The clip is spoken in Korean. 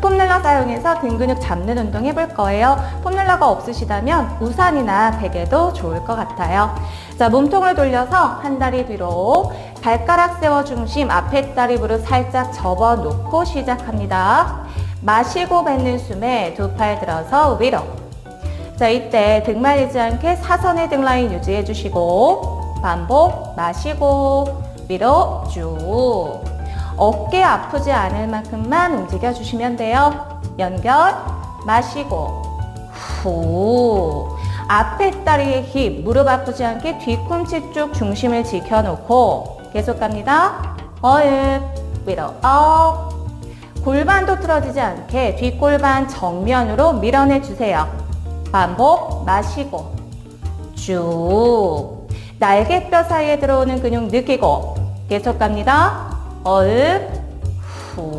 폼롤러 사용해서 등 근육 잡는 운동 해볼 거예요. 폼롤러가 없으시다면 우산이나 베개도 좋을 것 같아요. 자, 몸통을 돌려서 한 다리 뒤로 발가락 세워 중심 앞에 다리 무릎 살짝 접어 놓고 시작합니다. 마시고 뱉는 숨에 두 팔 들어서 위로. 자, 이때 등 말리지 않게 사선의 등 라인 유지해 주시고 반복 마시고 위로 쭉. 어깨 아프지 않을 만큼만 움직여 주시면 돼요. 연결 마시고 후. 앞에 다리의 힘, 무릎 아프지 않게 뒤꿈치 쪽 중심을 지켜놓고 계속 갑니다. 어읍, 위로 업. 골반도 틀어지지 않게 뒷골반 정면으로 밀어내 주세요. 반복 마시고 쭉. 날개뼈 사이에 들어오는 근육 느끼고 계속 갑니다. 어읍, 후.